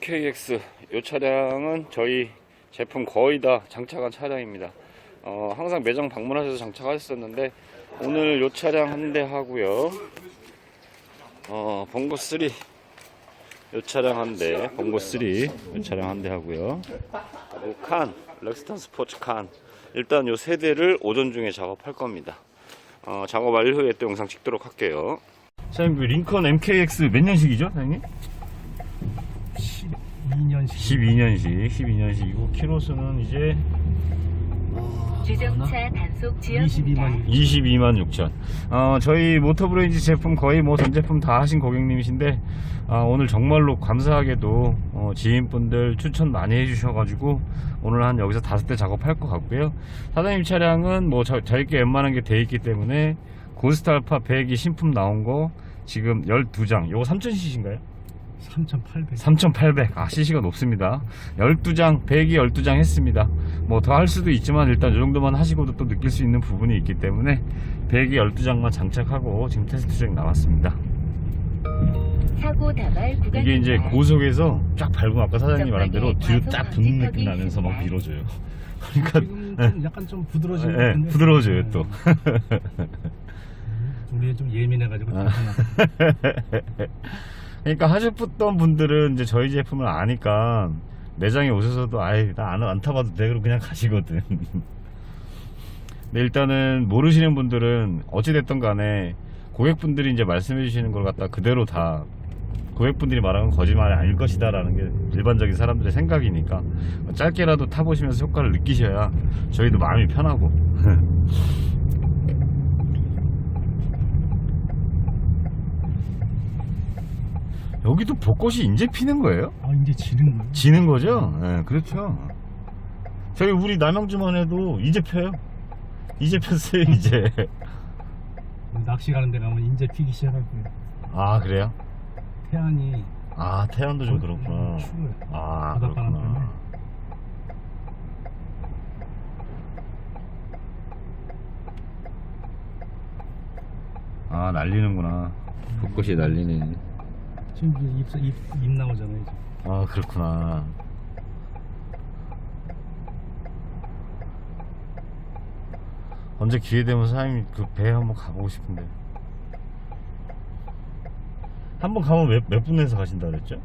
MKX 이 차량은 저희 제품 거의 다 장착한 차량입니다. 어, 항상 매장 방문하셔서 장착하셨었는데 오늘 이 차량 한 대 하고요. 어, 번고 3 이 차량 한 대, 번고 3 이 차량 한 대 하고요. 칸, 렉스턴 스포츠 칸. 일단 요 세 대를 오전 중에 작업할 겁니다. 어, 작업 완료 후에 또 영상 찍도록 할게요. 사장님, 그 링컨 MKX 몇 년식이죠, 사장님? 12년씩 12년식, 12년식이고 키로수는 이제 주정차 단속 지역입니다. 22만 22만 6천. 어, 저희 모터브레인지 제품 거의 뭐 전 제품 다 하신 고객님이신데 아, 오늘 정말로 감사하게도 어, 지인분들 추천 많이 해주셔가지고 오늘 한 여기서 다섯 대 작업할 것 같고요. 사장님 차량은 뭐 저, 저희께 웬만한 게 돼 있기 때문에 고스트 알파 100이 신품 나온 거 지금 12장. 요거 3000cc인가요? 3,800 3,800. 아, CC가 높습니다. 12장, 100이 12장 했습니다. 뭐 더 할 수도 있지만 일단 이 정도만 하시고도 또 느낄 수 있는 부분이 있기 때문에 100이 12장만 장착하고 지금 테스트 중 나왔습니다. 사고 다발 구간 이게 이제 고속에서 쫙 밟으면 아까 사장님 말한 대로 뒤로 딱 붙는 느낌 나면서 막. 밀어줘요. 그러니까 지금 좀 약간 좀 부드러워지는 예, 부드러워져요 또. 우리는 좀 예민해가지고 아. 그러니까 하셨던 분들은 이제 저희 제품을 아니까 매장에 오셔서도 아예 나안 안 타봐도 돼 그러고 그냥 가시거든. 근데 일단은 모르시는 분들은 어찌됐든 간에 고객분들이 이제 말씀해 주시는 걸 갖다 그대로 다 고객분들이 말하는 건 거짓말이 아닐 것이다 라는 게 일반적인 사람들의 생각이니까 짧게라도 타보시면서 효과를 느끼셔야 저희도 마음이 편하고 여기도 벚꽃이 이제 피는 거예요? 아 이제 지는 거야. 지는 거죠? 네, 그렇죠. 저희 우리 남양주만 해도 이제 펴요. 이제 폈어요, 이제. 낚시 가는 데 가면 이제 피기 시작할 거예요. 아, 그래요? 태안이 아, 태양도 좀 그렇구나. 추워요. 아, 바닷바람 때문에. 그렇구나. 아, 날리는구나. 벚꽃이 날리네. 지금 입, 입, 입 나오잖아요. 이제. 아, 그렇구나. 언제 기회 되면 사장님 그 배 한번 가보고 싶은데. 한번 가면 몇, 몇 분에서 가신다 그랬죠?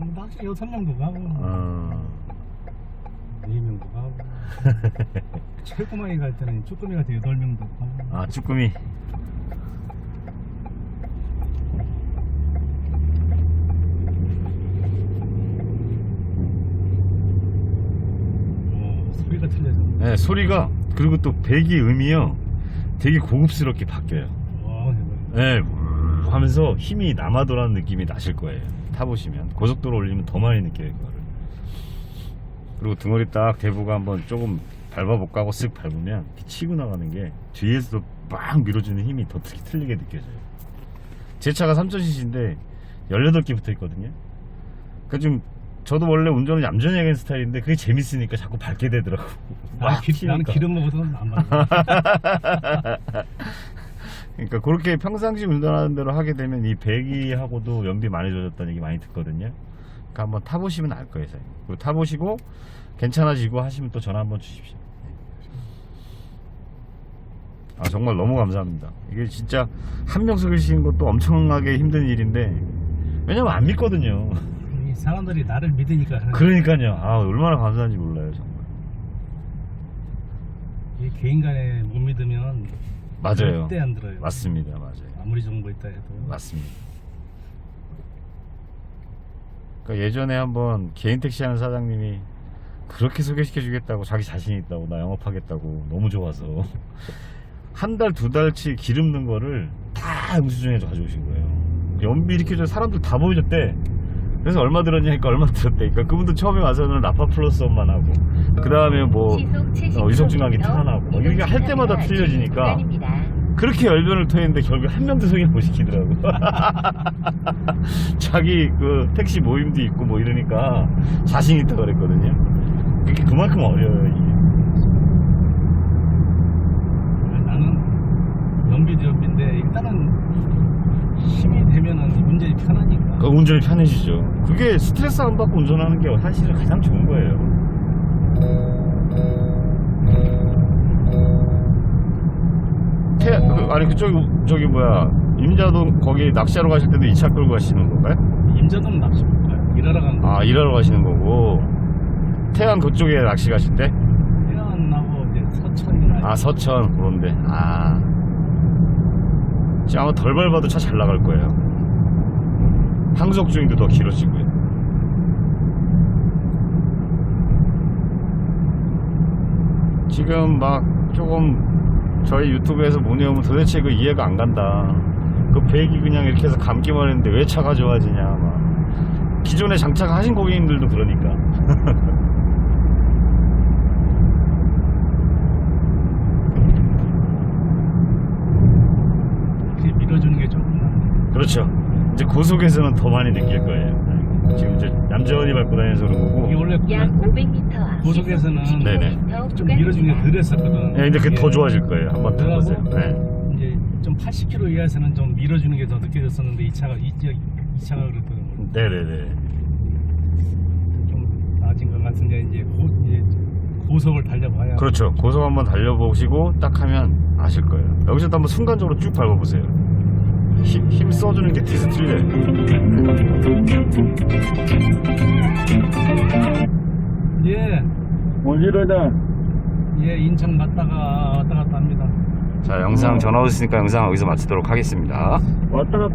음, 낚시 여섯 명도 가고 어, 네 명도 가고 최고마이 갈 때는 쭈꾸미 갈때 여덟 명도 가고 아, 쭈꾸미. 어, 소리가 틀려져. 네, 소리가, 그리고 또 배기 음이요. 되게 고급스럽게 바뀌어요. 와 대박이다. 네, 울 하면서 힘이 남아도라는 느낌이 나실 거예요. 타보시면. 고속도로 올리면 더 많이 느껴요, 그거를. 그리고 등어리 딱 대부가 한번 조금 밟아볼까 하고 쓱 밟으면 이렇게 치고 나가는 게 뒤에서도 막 밀어주는 힘이 더 특히 틀리게 느껴져요. 제 차가 3000cc인데 18개 붙어 있거든요. 그러니까 좀 저도 원래 운전을 얌전히 하는 스타일인데 그게 재밌으니까 자꾸 밟게 되더라고. 아, 기, 나는. 기름 먹어서 안 맞아. 그러니까 그렇게 평상시 운전하는 대로 하게 되면 이 배기하고도 연비 많이 좋아졌다는 얘기 많이 듣거든요. 그러니까 한번 타보시면 알 거예요, 사장님. 그리고 타보시고 괜찮아지고 하시면 또 전화 한번 주십시오. 네. 아 정말 너무 감사합니다. 이게 진짜 한명 속이시는 것도 엄청나게 힘든 일인데 왜냐면 안 믿거든요. 이 사람들이 나를 믿으니까 하는. 그러니까요. 아 얼마나 감사한지 몰라요, 정말. 이 개인 간에 못 믿으면 맞아요. 절대 안 들어요. 맞습니다, 맞아요. 아무리 정보 있다 해도. 맞습니다. 그러니까 예전에 한번 개인 택시 하는 사장님이 그렇게 소개시켜 주겠다고 자기 자신 있다고 나 영업하겠다고 너무 좋아서 한 달 두 달치 기름 넣은 거를 다 영수증에 가져오신 거예요. 연비 이렇게 저 사람들 다 보여줬대. 그래서 얼마 들었냐니까 얼마 들었대. 그러니까 그분도 처음에 와서는 라파 플러스만 하고 그 다음에 뭐 시속 70 어, 위속증강기 km 탄하고 뭐 이렇게 할 때마다 틀려지니까. 그렇게 열변을 토했는데 결국 한 명도 소개 못 시키더라고. 자기 그 택시 모임도 있고 뭐 이러니까 자신 있다 그랬거든요. 그게 그만큼 어려워요. 이게. 나는 연비도 연비인데 일단은 힘이 되면은 운전이 편하니까. 그 운전이 편해지죠. 그게 스트레스 안 받고 운전하는 게 사실은 가장 좋은 거예요. 태, 그, 아니 그쪽이 저기 뭐야 임자동 거기 낚시하러 가실 때도 이 차 끌고 가시는 건가요? 임자동 낚시 못 가요. 일하러 간 거. 아 일하러 가시는 거고 태안 그쪽에 낚시 가실 때? 태안하고 이제 서천이나 아 서천 그런데 아 지금 아마 덜 밟아도 차 잘 나갈 거예요. 항속 주행도 더 길어지고요. 지금 막 조금 저희 유튜브에서 문의오면 도대체 그 이해가 안 간다. 그 배기 그냥 이렇게 해서 감기만 했는데 왜 차가 좋아지냐. 막. 기존에 장착하신 고객님들도 그러니까. 이렇게 밀어주는 게 조금 나. 그렇죠. 이제 고속에서는 더 많이 느낄 거예요. 지금 이제 얌전히 밟고 다니면서 그런 이게 거고. 원래 약 500m 앞 고속에서는 네네. 좀 밀어주는 게 덜했었거든. 네, 근데 그게 이게 더 좋아질 거예요. 한번 타보세요. 네. 이제 좀 80km 이하에서는 좀 밀어주는 게 더 느껴졌었는데 이 차가 이, 이, 이 차가 그랬거든. 네네네. 좀 나아진 것 같은데 이제 고, 이제 고속을 달려봐야. 그렇죠. 고속 한번 달려보시고 딱 하면 아실 거예요. 여기서도 한번 순간적으로 쭉 밟아보세요. 힘, 힘 써주는 게 틀려요. 예, 어디로다? 예 인천 갔다가 왔다 갔다 합니다. 자, 영상 전화 오셨으니까 영상 여기서 마치도록 하겠습니다. 왔다 갔다.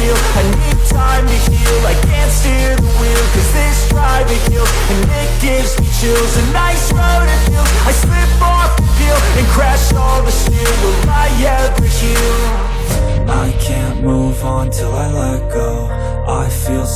Feel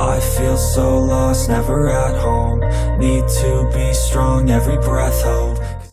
I feel so lost, never at home. Need to be strong, every breath hold.